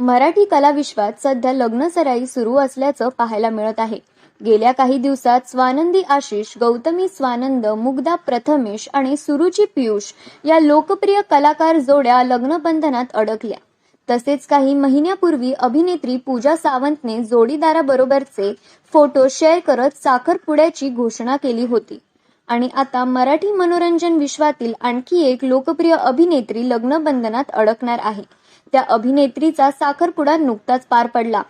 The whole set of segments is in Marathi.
मराठी कलाविश्वात सध्या लग्नसराई सुरू असल्याचं पाहायला मिळत आहे. गेल्या काही दिवसात स्वानंदी आशिष गौतमी स्वानंद मुग्धा प्रथमेश आणि सुरुची पियुष या लोकप्रिय कलाकार जोड्या लग्नबंधनात अडकल्या. तसेच काही महिन्यापूर्वी अभिनेत्री पूजा सावंतने जोडीदाराबरोबरचे फोटो शेअर करत साखरपुड्याची घोषणा केली होती. आणि आता मराठी मनोरंजन विश्वातील आणखी एक लोकप्रिय अभिनेत्री लग्नबंधनात अडकणार आहे. त्या अभिनेत्रीचा साखरपुडा नुकताच पार पडला.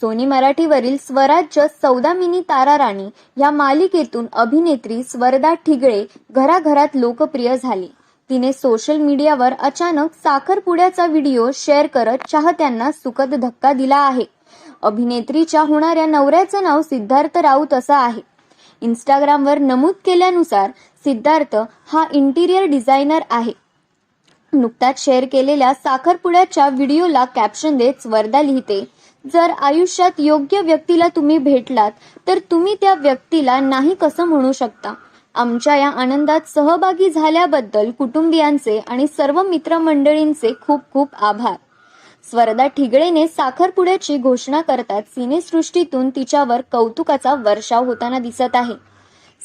सोनी मराठीवरील स्वराज्य सौदामिनी तारा राणी या मालिकेतून अभिनेत्री स्वरदा ठिगळे घराघरात लोकप्रिय झाली. तिने सोशल मीडियावर अचानक साखरपुड्याचा व्हिडिओ शेअर करत चाहत्यांना सुखद धक्का दिला आहे. अभिनेत्रीच्या होणाऱ्या नवऱ्याचं नाव सिद्धार्थ राऊत असं आहे. इंस्टाग्रामवर नमूद केल्यानुसार सिद्धार्थ हा इंटिरियर डिझायनर आहे. नुकताच शेअर केलेल्या साखरपुड्याच्या व्हिडिओला कॅप्शन देत स्वर्धा लिहिते जर आयुष्यात योग्य व्यक्तीला तुम्ही भेटलात तर तुम्ही त्या व्यक्तीला नाही कसं म्हणू शकता? आमच्या या आनंदात सहभागी झाल्याबद्दल कुटुंबियांचे आणि सर्व मित्रमंडळींचे खूप खूप आभार. स्वरदा ठिगळेने साखरपुड्याची घोषणा करतात सिनेसृष्टीतून तिच्यावर कौतुकाचा वर्षाव होताना दिसत आहे.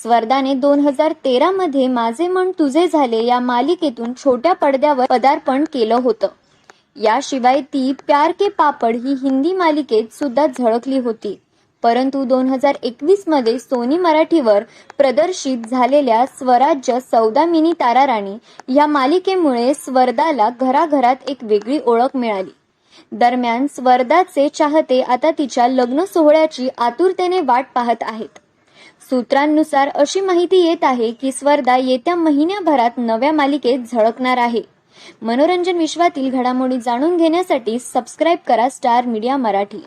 स्वर्दाने दोन हजार तेरा मध्ये माझे मन तुझे झाले या मालिकेतून छोट्या पडद्यावर पदार्पण केलं होतं. याशिवाय ती प्यार के पापड ही हिंदी मालिकेत सुद्धा झळकली होती. परंतु दोन हजार एकवीसमध्ये सोनी मराठीवर प्रदर्शित झालेल्या स्वराज्य सौदामिनी ताराराणी या मालिकेमुळे स्वर्दाला घराघरात एक वेगळी ओळख मिळाली. दरम्यान स्वर्दाचे चाहते आता तिच्या लग्न सोहळ्याची आतुरतेने वाट पाहत आहेत. सूत्रांनुसार अशी माहिती येत आहे की स्वर्धा येत्या महिन्याभरात नव्या मालिकेत झळकणार आहे. मनोरंजन विश्वातील घडामोडी जाणून घेण्यासाठी सबस्क्राईब करा स्टार मीडिया मराठी.